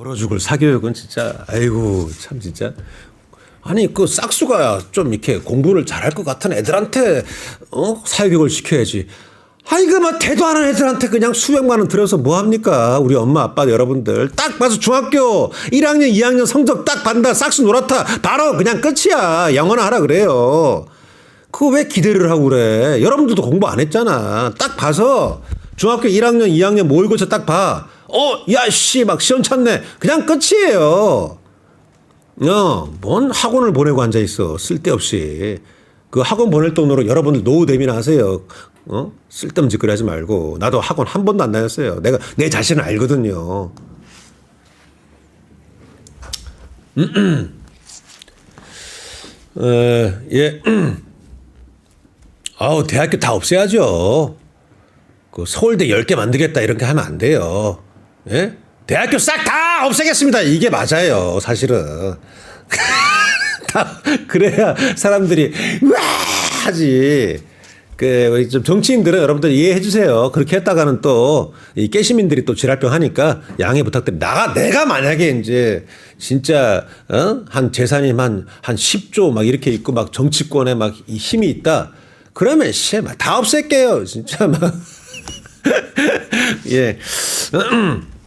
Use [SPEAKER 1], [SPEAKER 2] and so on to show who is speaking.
[SPEAKER 1] 얼어 죽을 사교육은 진짜 아이고 참 진짜 아니 그 싹수가 좀 이렇게 공부를 잘할 것 같은 애들한테 어 사교육을 시켜야지. 아이 그막 대도 안 하는 애들한테 그냥 수백만 원 들여서 뭐 합니까? 우리 엄마 아빠 여러분들 딱 봐서 중학교 1학년 2학년 성적 딱 받는다 싹수 놀았다 바로 그냥 끝이야 영어나 하라 그래요. 그거 왜 기대를 하고 그래? 여러분들도 공부 안 했잖아. 딱 봐서 중학교 1학년, 2학년 모의고사 딱 봐. 어, 야, 씨, 막 시험 쳤네. 그냥 끝이에요. 어, 뭔 학원을 보내고 앉아 있어. 쓸데없이. 그 학원 보낼 돈으로 여러분들 노후 대비나 하세요. 어? 쓸데없는 짓거리 하지 말고. 나도 학원 한 번도 안 다녔어요. 내가 내 자신을 알거든요. 어, 예. 아우, 대학교 다 없애야죠. 그 서울대 10개 만들겠다 이렇게 하면 안 돼요. 예? 대학교 싹 다 없애겠습니다. 이게 맞아요, 사실은. 다 그래야 사람들이 와 하지. 그좀 정치인들은 여러분들 이해해 주세요. 그렇게 했다가는 또 이 깨시민들이 또 지랄병 하니까 양해 부탁드립니다. 나가 내가 만약에 이제 진짜 어 한 재산이 한한 10조 막 이렇게 있고 막 정치권에 막이 힘이 있다. 그러면 씨다 없앨게요. 진짜 막 예.